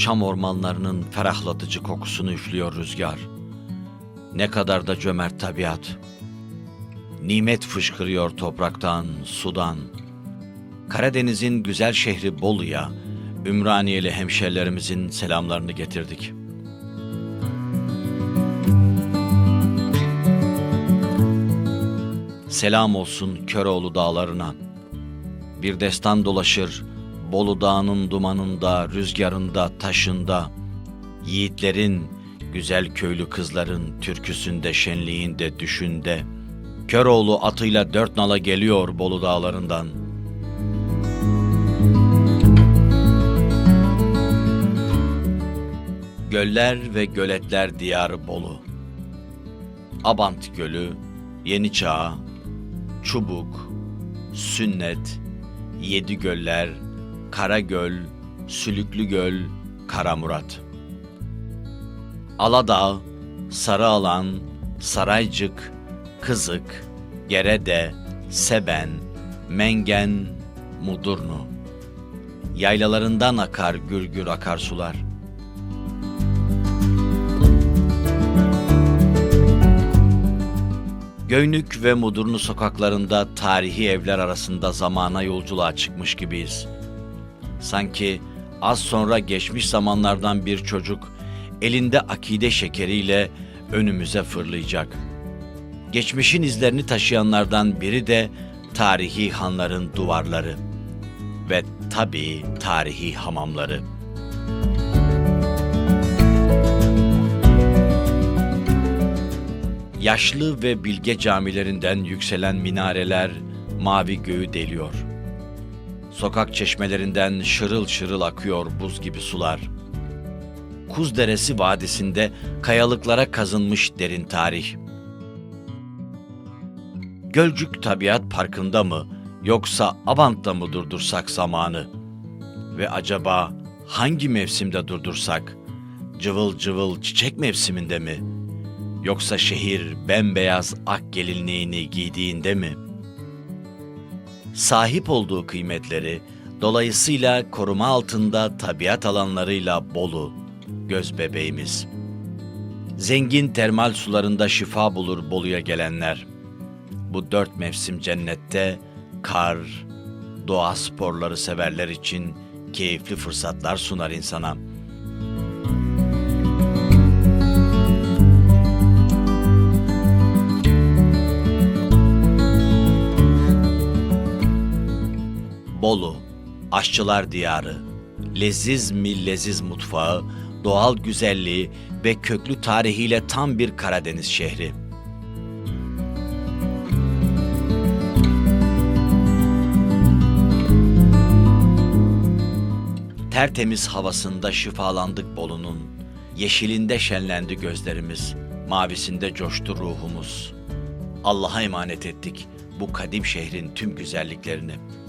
çam ormanlarının ferahlatıcı kokusunu üflüyor rüzgar. Ne kadar da cömert tabiat. Nimet fışkırıyor topraktan, sudan. Karadeniz'in güzel şehri Bolu'ya, Ümraniyeli hemşerilerimizin selamlarını getirdik. Selam olsun Köroğlu dağlarına. Bir destan dolaşır Bolu Dağı'nın dumanında, rüzgarında, taşında. Yiğitlerin, güzel köylü kızların türküsünde, şenliğinde, düşünde. Köroğlu atıyla dört nala geliyor Bolu dağlarından. Göller ve göletler diyarı Bolu. Abant Gölü, Yeni Çağ, Çubuk, Sünnet, Yedi Göller, Karagöl, Sülüklü Göl, Karamurat. Aladağ, Sarıalan, Saraycık, Kızık, Gerede, Seben, Mengen, Mudurnu. Yaylalarından akar gürgür akarsular. Göynük ve Mudurnu sokaklarında tarihi evler arasında zamana yolculuğa çıkmış gibiyiz. Sanki az sonra geçmiş zamanlardan bir çocuk elinde akide şekeriyle önümüze fırlayacak. Geçmişin izlerini taşıyanlardan biri de tarihi hanların duvarları ve tabii tarihi hamamları. Yaşlı ve bilge camilerinden yükselen minareler mavi göğü deliyor. Sokak çeşmelerinden şırıl şırıl akıyor buz gibi sular. Kuz Deresi vadisinde kayalıklara kazınmış derin tarih. Gölcük Tabiat Parkı'nda mı yoksa Abant'ta mı durdursak zamanı? Ve acaba hangi mevsimde durdursak? Cıvıl cıvıl çiçek mevsiminde mi? Yoksa şehir bembeyaz ak gelinliğini giydiğinde mi? Sahip olduğu kıymetleri, dolayısıyla koruma altında tabiat alanlarıyla Bolu, göz bebeğimiz. Zengin termal sularında şifa bulur Bolu'ya gelenler. Bu dört mevsim cennette kar, doğa sporları severler için keyifli fırsatlar sunar insana.'' Bolu, aşçılar diyarı, leziz mi leziz mutfağı, doğal güzelliği ve köklü tarihiyle tam bir Karadeniz şehri. Tertemiz havasında şifalandık Bolu'nun, yeşilinde şenlendi gözlerimiz, mavisinde coştu ruhumuz. Allah'a emanet ettik bu kadim şehrin tüm güzelliklerini.''